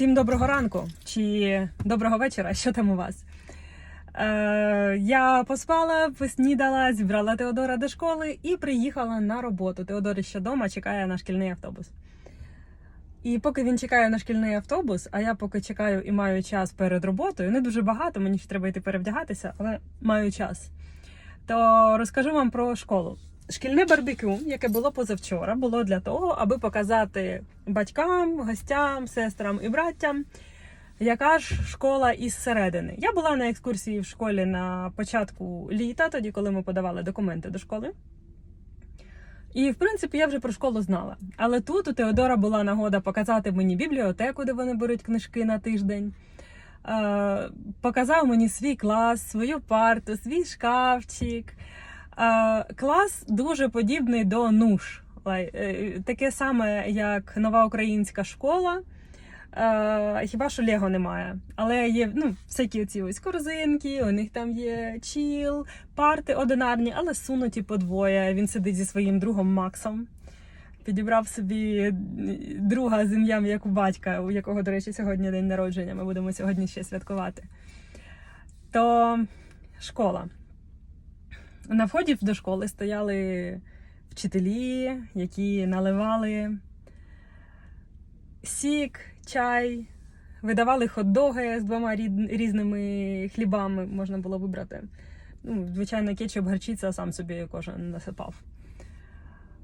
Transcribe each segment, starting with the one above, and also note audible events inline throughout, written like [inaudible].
Всім доброго ранку чи доброго вечора, що там у вас? Е, я поспала, поснідала, зібрала Теодора до школи і приїхала на роботу. Теодор ще вдома чекає на шкільний автобус. І поки він чекає на шкільний автобус, а я поки чекаю і маю час перед роботою, не дуже багато, мені ще треба йти перевдягатися, але маю час. То розкажу вам про школу. Шкільне барбекю, яке було позавчора, було для того, аби показати батькам, гостям, сестрам і браттям, яка ж школа із середини. Я була на екскурсії в школі на початку літа, тоді, коли ми подавали документи до школи. І, в принципі, я вже про школу знала. Але тут у Теодора була нагода показати мені бібліотеку, де вони беруть книжки на тиждень. Е, показав мені свій клас, свою парту, свій шкафчик. Е, клас дуже подібний до НУШ. Е, Таке саме, як нова українська школа. Е, хіба що Лего немає. Але є ну, всякі оці ось корзинки, у них там є чіл, парти одинарні, але сунуті по двоє. Він сидить зі своїм другом Максом. Підібрав собі друга з ім'ям, як у батька, у якого, до речі, сьогодні день народження. Ми будемо сьогодні ще святкувати. То школа. На вході до школи стояли вчителі, які наливали сік, чай, видавали хот-доги з двома різними хлібами, можна було вибрати. Ну, звичайно, кетчуп, гарчиця сам собі кожен насипав.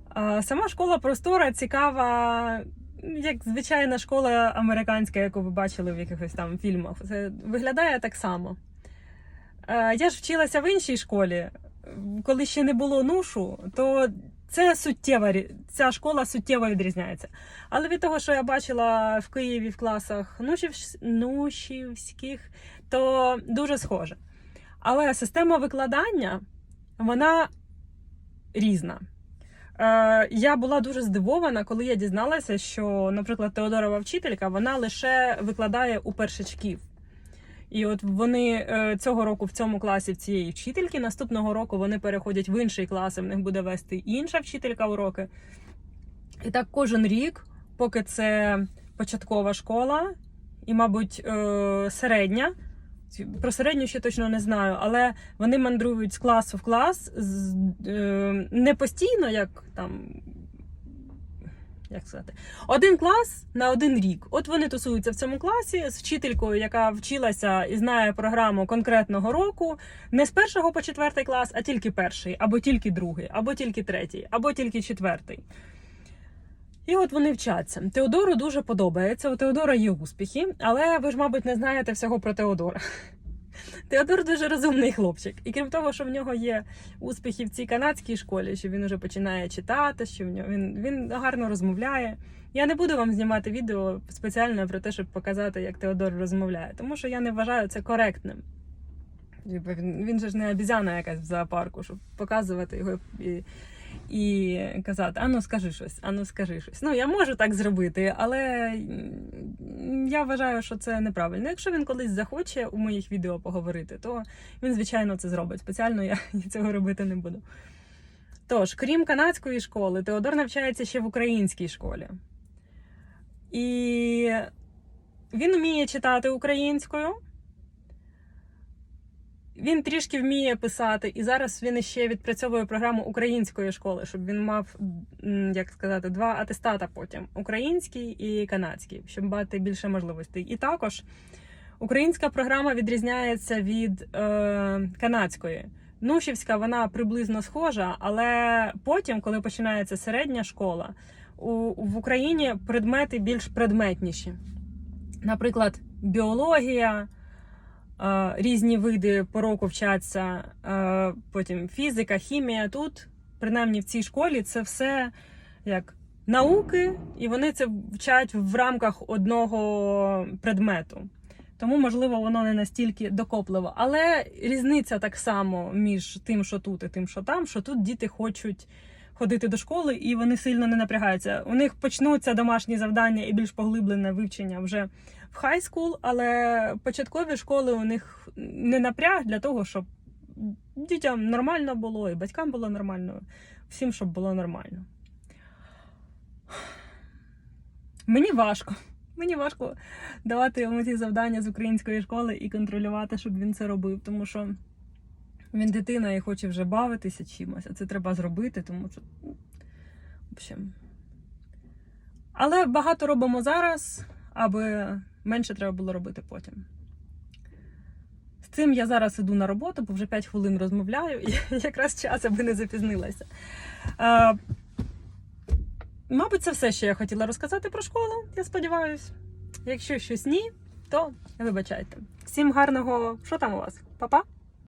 А сама школа простора, цікава, як звичайна школа американська, яку ви бачили в якихось там фільмах. Це виглядає так само. Е, Я ж вчилася в іншій школі. Коли ще не було нушу, то це суттєва ця школа суттєво відрізняється. Але від того, що я бачила в Києві в класах нушів, нушівських, то дуже схоже. Але система викладання вона різна. Е, я була дуже здивована, коли я дізналася, що, наприклад, Теодорова вчителька вона лише викладає у першачків. І от вони е, цього року в цьому класі в цієї вчительки, наступного року вони переходять в інший клас, і в них буде вести інша вчителька уроки. І так кожен рік, поки це початкова школа, і, мабуть, е, середня. Про середню ще точно не знаю, але вони мандрують з класу в клас е, не постійно, як там. Як сказати, один клас на один рік. От вони тусуються в цьому класі з вчителькою, яка вчилася і знає програму конкретного року, не з першого по четвертий клас, а тільки перший, або тільки другий, або тільки третій, або тільки четвертий. І от вони вчаться. Теодору дуже подобається. У Теодора є успіхи, але ви ж, мабуть, не знаєте всього про Теодора. Теодор дуже розумний хлопчик. І крім того, що в нього є успіхи в цій канадській школі, що він вже починає читати, що в нього він, він гарно розмовляє. Я не буду вам знімати відео спеціально про те, щоб показати, як Теодор розмовляє, тому що я не вважаю це коректним. Типу, Він, він же ж не обізяна якась в зоопарку, щоб показувати його і, і казати: ану, скажи щось, ану, скажи щось. Ну, я можу так зробити, але я вважаю, що це неправильно. Якщо він колись захоче у моїх відео поговорити, то він, звичайно, це зробить. Спеціально я [laughs] цього робити не буду. Тож, крім канадської школи, Теодор навчається ще в українській школі. І він вміє читати українською. Він трішки вміє писати, і зараз він ще відпрацьовує програму української школи, щоб він мав, як сказати, два атестата потім: український і канадський, щоб мати більше можливостей. І також українська програма відрізняється від е, канадської. Нушівська вона приблизно схожа, але потім, коли починається середня школа, у, в Україні предмети більш предметніші. Наприклад, біологія, різні види пороку вчаться, е, потім фізика, хімія. Тут, принаймні в цій школі, це все як науки, і вони це вчать в рамках одного предмету. Тому, можливо, воно не настільки докопливо. Але різниця так само між тим, що тут, і тим, що там, що тут діти хочуть ходити до школи, і вони сильно не напрягаються. У них почнуться домашні завдання і більш поглиблене вивчення вже в хай скул, але початкові школи у них не напряг для того, щоб дітям нормально було, і батькам було нормально, всім, щоб було нормально. Мені важко. Мені важко давати йому ці завдання з української школи і контролювати, щоб він це робив, тому що він дитина і хоче вже бавитися чимось, а це треба зробити, тому що. В общем. Але багато робимо зараз, аби менше треба було робити потім. З цим я зараз іду на роботу, бо вже 5 хвилин розмовляю, і [laughs] якраз час, аби не запізнилася. Е, мабуть, це все, що я хотіла розказати про школу, я сподіваюся. Якщо щось ні, то вибачайте. Всім гарного, що там у вас? Па-па!